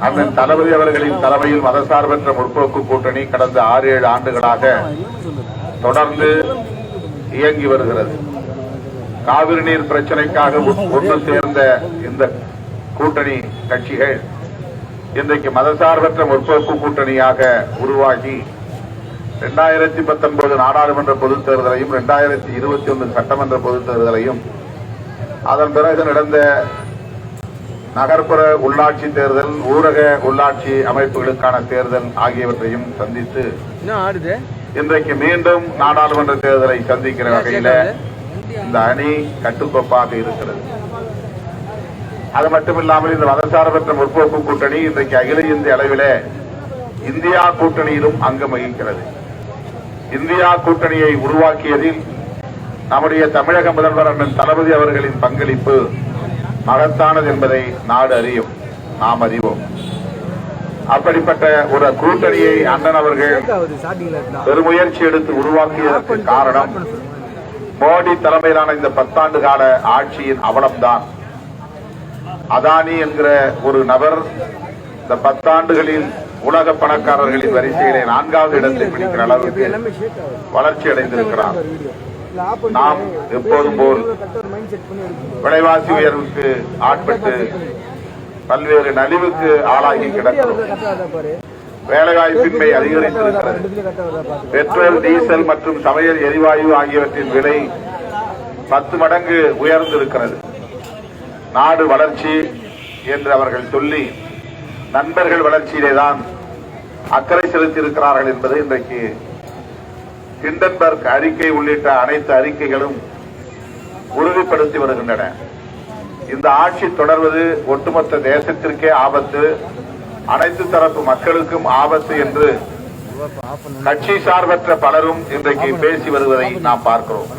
அண்ணன் தளபதி அவர்களின் தலைமையில் மதசார்பற்ற முற்போக்கு கூட்டணி கடந்த ஆறு ஏழு ஆண்டுகளாக தொடர்ந்து இயங்கி வருகிறது. காவிரி நீர் பிரச்சனைக்காக ஒன்று சேர்ந்த இந்த கூட்டணி கட்சிகள் இன்றைக்கு மதசார்பற்ற முற்போக்கு கூட்டணியாக உருவாகி இரண்டாயிரத்தி பத்தொன்பது நாடாளுமன்ற பொதுத் தேர்தலையும் இரண்டாயிரத்தி இருபத்தி ஒன்று சட்டமன்ற பொதுத் தேர்தலையும் அதன் பிறகு நடந்த நகர்ப்புற உள்ளாட்சி தேர்தல் ஊரக உள்ளாட்சி அமைப்புகளுக்கான தேர்தல் ஆகியவற்றையும் சந்தித்து இன்றைக்கு மீண்டும் நாடாளுமன்ற தேர்தலை சந்திக்கிற வகையில இந்த அணி கட்டுக்கோப்பாக இருக்கிறது. அது மட்டுமில்லாமல் இந்த மதசார்பற்ற முற்போக்கு கூட்டணி இன்றைக்கு அகில இந்திய அளவிலே இந்தியா கூட்டணியிலும் அங்கம் வகிக்கிறது. இந்தியா கூட்டணியை உருவாக்கியதில் நம்முடைய தமிழக முதல்வர் அண்ணன் தளபதி அவர்களின் பங்களிப்பு மகத்தானது என்பதை நாடு அறியும். நாம் அறிவோம். அப்படிப்பட்ட ஒரு கூட்டணியை அண்ணன் அவர்கள் பெருமுயற்சி எடுத்து உருவாக்கியதற்கு காரணம் மோடி தலைமையிலான இந்த பத்தாண்டு கால ஆட்சியின் அவலம்தான். அதானி என்கிற ஒரு நபர் இந்த பத்தாண்டுகளில் உலக பணக்காரர்களின் வரிசையிலே நான்காவது இடத்தை பிடிக்கிற அளவுக்கு வளர்ச்சி அடைந்திருக்கிறார் நாம் எப்போதும் போல் விலைவாசி உயர்வுக்கு ஆட்பட்டு பல்வேறு நலிவுக்கு ஆளாகி கிடக்கிறோம். வேலைவாய்ப்பின்மை அதிகரித்திருக்கிறது. பெட்ரோல் டீசல் மற்றும் சமையல் எரிவாயு ஆகியவற்றின் விலை பத்து மடங்கு உயர்ந்திருக்கிறது. நாடு வளர்ச்சி என்று அவர்கள் சொல்லி நண்பர்கள் வளர்ச்சியிலே தான் அக்கறை செலுத்தியிருக்கிறார்கள் என்பது இன்றைக்கு ஹிண்டன்பர்க் அறிக்கை உள்ளிட்ட அனைத்து அறிக்கைகளும் உறுதிப்படுத்தி வருகின்றன. இந்த ஆட்சி தொடர்வது ஒட்டுமொத்த தேசத்திற்கே ஆபத்து அனைத்து தரப்பு மக்களுக்கும் ஆபத்து என்று கட்சி சார்பற்ற பலரும் இன்றைக்கு பேசி வருவதை நாம் பார்க்கிறோம்.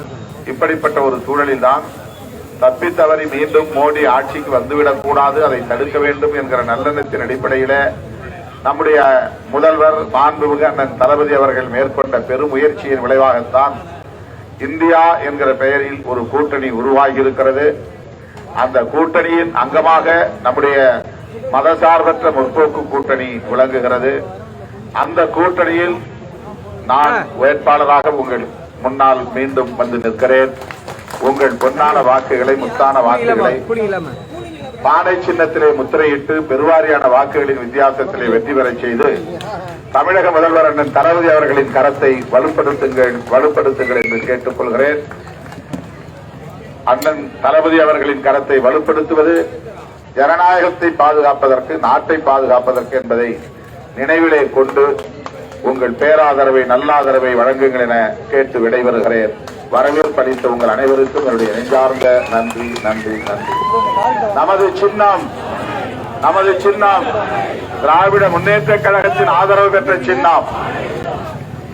இப்படிப்பட்ட ஒரு சூழலில் தான் தப்பி தவறி மீண்டும் மோடி ஆட்சிக்கு வந்துவிடக் கூடாது அதை தடுக்க வேண்டும் என்கிற நல்லெண்ணத்தின் அடிப்படையில நம்முடைய முதல்வர் மாண்புமிகு அண்ணன் தளபதி அவர்கள் மேற்கொண்ட பெரும் முயற்சியின் விளைவாகத்தான் இந்தியா என்கிற பெயரில் ஒரு கூட்டணி உருவாகி இருக்கிறது அந்த கூட்டணியின் அங்கமாக நம்முடைய மதசார்பற்ற முற்போக்கு கூட்டணி விளங்குகிறது. அந்த கூட்டணியில் நான் வேட்பாளராக உங்கள் முன்னால் மீண்டும் வந்து நிற்கிறேன். உங்கள் பொன்னான வாக்குகளை முத்தான வாக்குகளை புரியலாம சின்னத்திலே முத்திரையிட்டு பெருவாரியான வாக்குகளின் வித்தியாசத்திலே வெற்றி பெறச் செய்து தமிழக முதல்வர் அண்ணன் தளபதி அவர்களின் கரத்தை வலுப்படுத்துங்கள் வலுப்படுத்துங்கள் என்று கேட்டுக்கொள்கிறேன் அண்ணன் தளபதி அவர்களின் கரத்தை வலுப்படுத்துவது ஜனநாயகத்தை பாதுகாப்பதற்கு நாட்டை பாதுகாப்பதற்கு என்பதை நினைவிலே கொண்டு உங்கள் பேராதரவை நல்லாதரவை வழங்குங்கள் என கேட்டு விடைபெறுகிறேன். வரவேற்பளித்த உங்கள் அனைவருக்கும் என்னுடைய நெஞ்சார்ந்த நன்றி நன்றி நன்றி. நமது சின்னம் நமது சின்னம் திராவிட முன்னேற்ற கழகத்தின் ஆதரவு பெற்ற சின்னம்.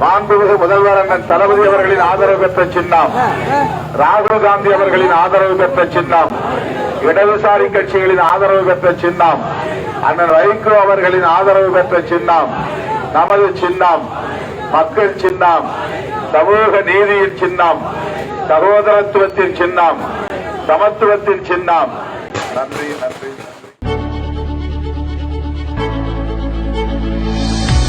மாண்புமிகு முதல்வர் அண்ணன் தளபதி அவர்களின் ஆதரவு பெற்ற சின்னம். ராகுல் காந்தி அவர்களின் ஆதரவு பெற்ற சின்னம். இடதுசாரி கட்சிகளின் ஆதரவு பெற்ற சின்னம். அண்ணன் வைகோ அவர்களின் ஆதரவு பெற்ற சின்னம். நமது சின்னம் மக்கள் சின்னம். சமூக நீதியின் சின்னம் சகோதரத்துவத்தின் சின்னம் சமத்துவத்தின் சின்னம். நன்றி நன்றி.